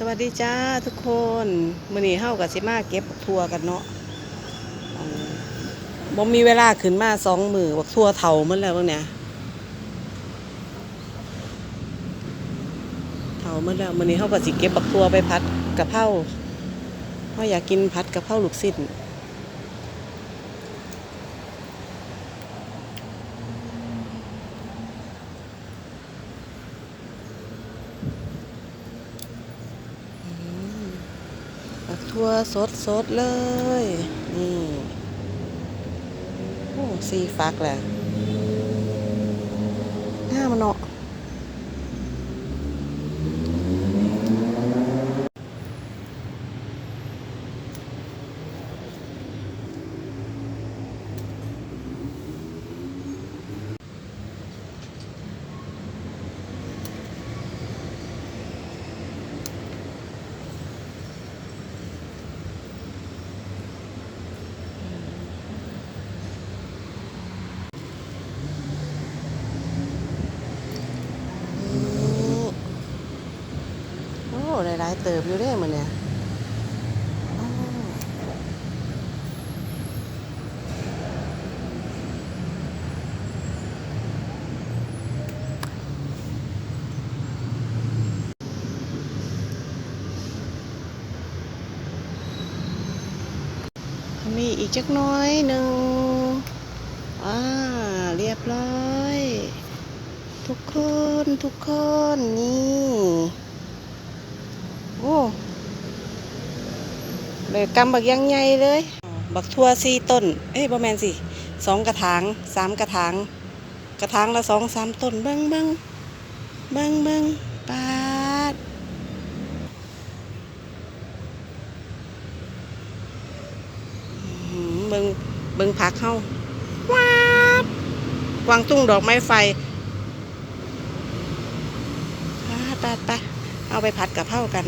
สวัสดีจ้าทุกคนมื้อนี้เฮากับสิมาเก็บบักทั่วกันเนาะบ่มีเวลาขึ้นมาสองมือบักทัวเถ่ามันแล้วเบิ่งเนี่ยเถ่ามันแล้วมื้อนี้เฮากับสิเก็บบักทัวไปพัดกะเพราเฮาอยากกินพัดกะเพราลูกสิ้น ทั่วสดสดเลย นี่โอ้สีฟักแหละน่ามันเนาะ โอ้ หลายๆเติบอยู่เด้มันเนี่ยมีอีกจักน้อยหนึ่งอ่าเรียบร้อย ทุกคน ทุกคน นี่ โอ้เลยกำบักยังใหญ่เลย บักทั่วสี่ต้น เอ้ยประมาณสิสองกระถางสามกระถาง กระถางละสองสามต้นเบิ้งเบิ้งเบิ้งเบิ้งปาดเบิ้งเบิ้งผักเข้าว้าบวางตุ้งดอกไม้ไฟปาดปาดปเอาไปผัดกับเผากัน